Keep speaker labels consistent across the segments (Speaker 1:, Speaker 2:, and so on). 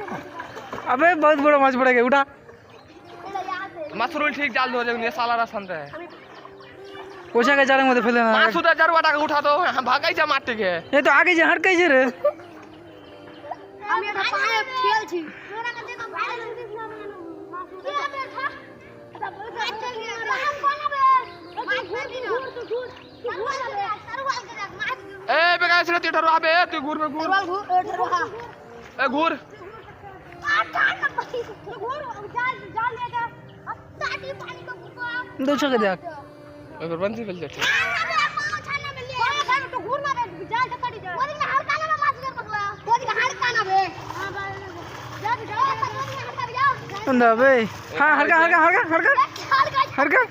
Speaker 1: अबे
Speaker 2: बहुत बड़ा माछ पड़ेगा उठा।
Speaker 3: मशरूल ठीक डाल दो
Speaker 4: जब साला रसन है
Speaker 2: कोचा के जारे मत तो फेले ना माछ
Speaker 4: उठा जरवा टाका उठा दो हम भागई जा माटे के।
Speaker 2: ये तो आगे जा हट गई रे।
Speaker 3: हम ये पाए खेल
Speaker 1: छी।
Speaker 3: तोरा के देखो भाई
Speaker 1: माछ उठा हम कोन
Speaker 4: बे? ए तू घूर में घूर
Speaker 1: घूर।
Speaker 4: ए घूर।
Speaker 1: दो छके देख।
Speaker 4: अगर बंसी मिल जाती
Speaker 1: अंदा बे
Speaker 2: हाँ हरका हरका हरका हरका
Speaker 3: हरका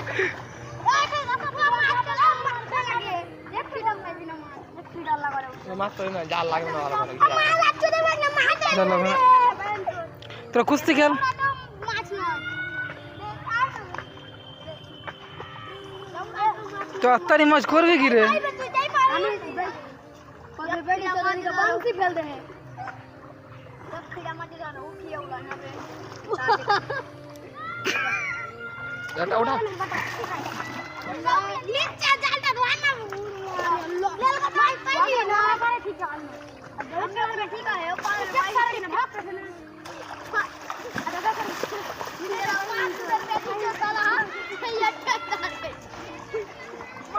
Speaker 1: हरका
Speaker 2: তোরা কুস্তি খেল
Speaker 3: তো
Speaker 1: আত্মারি মাছ
Speaker 2: করবে কি রে
Speaker 1: ফেল দে
Speaker 3: উঠিয়ে উলা যাবে
Speaker 4: এটা উঠা
Speaker 1: নিচে
Speaker 3: জালটা ধোয়া না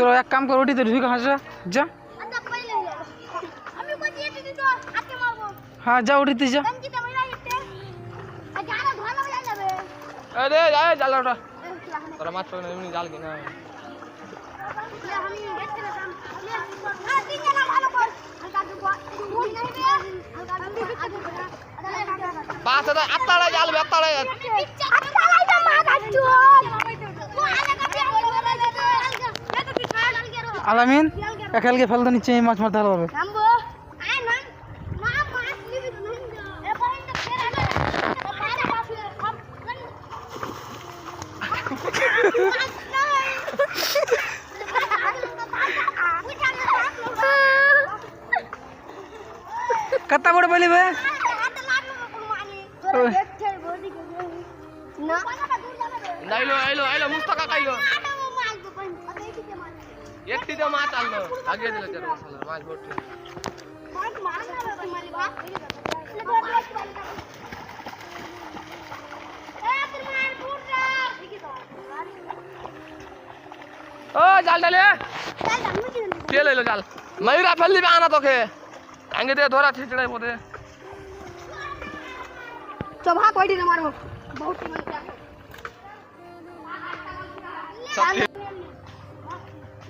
Speaker 2: तो एक काम करो उठी तो ढुक हाँ जा। जा। हाँ। जा उठी तो तीजा
Speaker 4: अरे जा जा जाला उठा। तेरा मात्र नहीं मिल जाल की ना।
Speaker 1: बात तो अत्ता ले जाल बे
Speaker 4: अत्ता ले।
Speaker 3: अत्ता ले जा मार दूँ
Speaker 1: আলামিন একালকে
Speaker 2: ফেলতে নিচ্ছে এই মাছ মারতে ভালো হবে কত বড় বলি ভাই
Speaker 1: না
Speaker 4: আইলো আইলো আইলো মুস্তাকা एकटीच मात आणलं भाग्य दिलं त्या माणसाला माझ ओ जाल डाले
Speaker 1: के ले
Speaker 4: लो जाल मयूरा फल्ली पे आना तो के आगे दे थोड़ा छिचड़े बोते
Speaker 1: चबहा कोई दिन मारो बहुत ही मज़ा है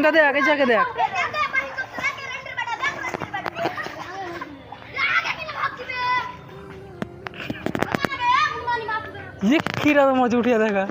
Speaker 1: ইনকা দেখ এই জায়গা দেখ
Speaker 2: ये खीरा तो मजा उठिया देखा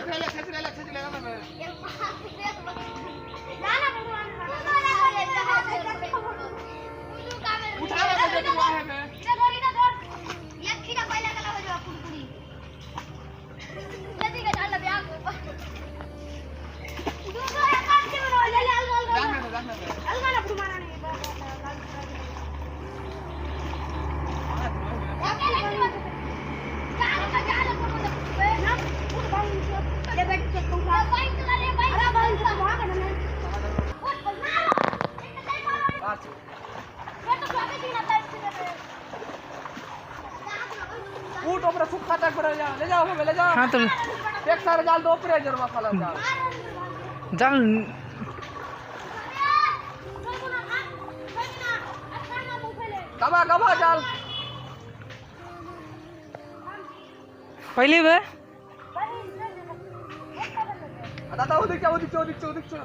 Speaker 4: हाँ तो
Speaker 1: एक
Speaker 4: सारे जाल दो ऊपर जर मसाला जाल
Speaker 2: जाल
Speaker 4: गवा गवा जाल
Speaker 2: पहली बे
Speaker 4: দাদা ওদিকে ওদিকে ওদিকে ওদিকে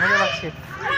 Speaker 3: মজা লাগছে Lang na ba?